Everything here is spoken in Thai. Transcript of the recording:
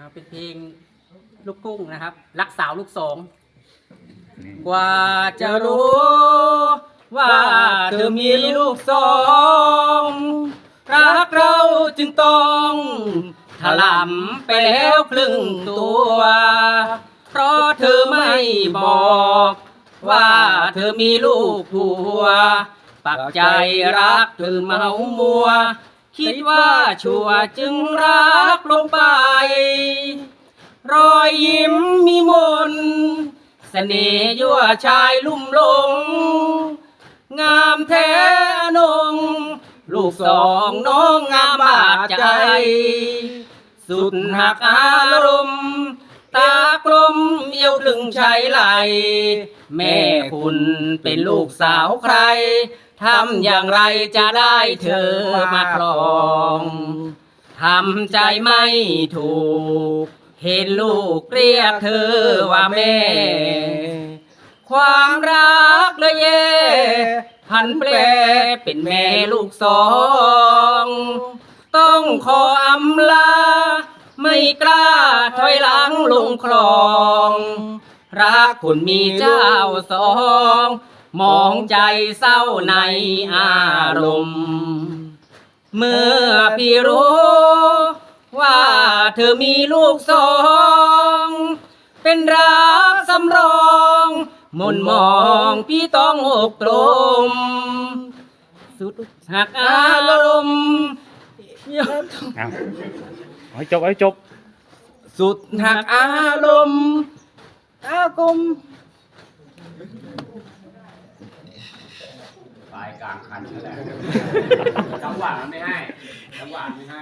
อ่าเป็นเพลงลูกทุ่งนะครับ รักสาวลูกสองกว่าจะรู้ ว่าเธอมีลูกสองรักเราจึงต้องถลำไปแล้วครึ่งตัว เพราะเธอไม่บอก ว่าเธอมีลูกผัว ปักใจรักเธอเมามัว คิดว่าชัวร์จึงรักลงไป รอยยิ้มมีมนต์เสน่ห์ยั่วชายลุ่มหลง งามแท้นง ลูกสองน้องงามบาดใจ สุดหักอารมณ์ตากลมเอียวถึงชายไหล แม่คุณเป็นลูกสาวใครทำอย่างไรจะได้เธอมาครอง ทำใจไม่ถูก เห็นลูกเรียกเธอว่าแม่ ความรักเลยเย่พันแปรเป็นแม่ลูกสอง ต้องขออำลา ไม่กล้าถอยหลังลงคลอง รักคนมีเจ้าสอง มองใจเศร้าในอารมณ์ เมื่อพี่รู้ เธอมีลูกสอง เป็นรักสำรองมนมองพี่ต้องอกตรมสุดหักอารมณ์เอาเอาให้จบเอาให้จบ สุดหักอารมณ์อากมปลายกลางคันนั่นแหละจังหวะมันไม่ให้จังหวะไม่ให้